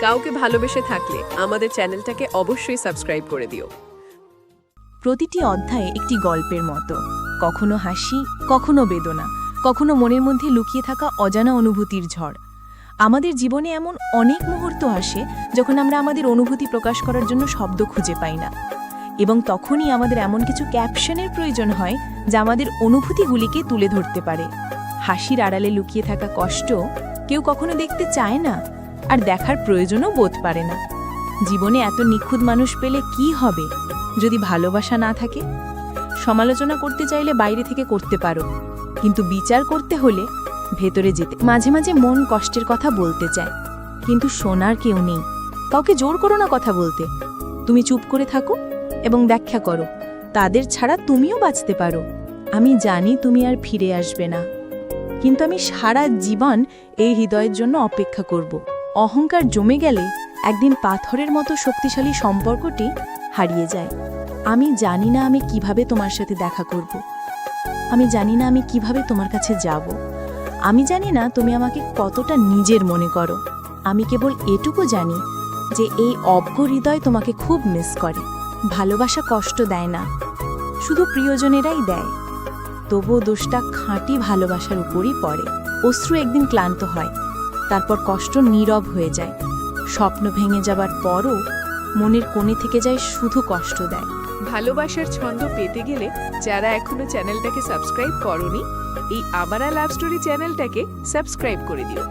কাউকে ভালোবেসে থাকলে আমাদের চ্যানেলটাকে অবশ্যই সাবস্ক্রাইব করে দিও। প্রতিটি অধ্যায়ে একটি গল্পের মতো। কখনো হাসি, কখনো বেদনা, কখনো মনের মধ্যে লুকিয়ে থাকা অজানা অনুভূতির ঝড়। আমাদের জীবনে এমন অনেক মুহূর্ত আসে যখন আমরা আমাদের অনুভূতি প্রকাশ করার জন্য শব্দ খুঁজে পাই না। এবং তখনই আমাদের এমন কিছু ক্যাপশনের প্রয়োজন হয় যা আমাদের অনুভূতিগুলিকে তুলে ধরতে পারে। হাসির আড়ালে লুকিয়ে থাকা কষ্ট কেউ কখনো দেখতে চায় না? আর দেখার প্রয়োজনও বোধ পারে না। জীবনে এত নিখুঁত মানুষ পেলে কি হবে? যদি ভালোবাসা না থাকে? সমালোচনা করতে চাইলে বাইরে থেকে করতে পারো। কিন্তু বিচার করতে হলে ভেতরে যেতে। মাঝে মাঝে মন কষ্টের কথা বলতে চায়। কিন্তু শোনার কেউ নেই। কাউকে জোর করো না কথা বলতে। তুমি চুপ করে থাকো এবং ব্যাখ্যা করো। তাদের ছাড়া তুমিও বাঁচতে পারো। আমি জানি তুমি আর ফিরে আসবে না। কিন্তু আমি সারা জীবন এই হৃদয়ের জন্য অপেক্ষা করব। অহংকার জমে গেলে একদিন পাথরের মতো শক্তিশালী সম্পর্কটি হারিয়ে যায়। আমি জানি না আমি কীভাবে তোমার সাথে দেখা করব। আমি জানি না আমি কীভাবে তোমার কাছে যাব। আমি জানি না তুমি আমাকে কতটা নিজের মনে করো। আমি কেবল এটুকু জানি যে এই অজ্ঞ হৃদয় তোমাকে খুব মিস করে। ভালোবাসা কষ্ট দেয় না। শুধু প্রিয়জনেরাই দেয়। তবুও দোষটা খাঁটি ভালোবাসার উপরই পড়ে। অশ্রু একদিন ক্লান্ত হয়। তারপর কষ্ট নীরব হয়ে যায়। স্বপ্ন ভেঙে যাবার পরও মনের কোণে থেকে যায় শুধু কষ্ট দেয়। ভালোবাসার ছন্দ পেতে গেলে যারা এখনও চ্যানেলটাকে সাবস্ক্রাইব করনি, এই আমারা লাভ স্টোরি চ্যানেলটাকে সাবস্ক্রাইব করে দিও।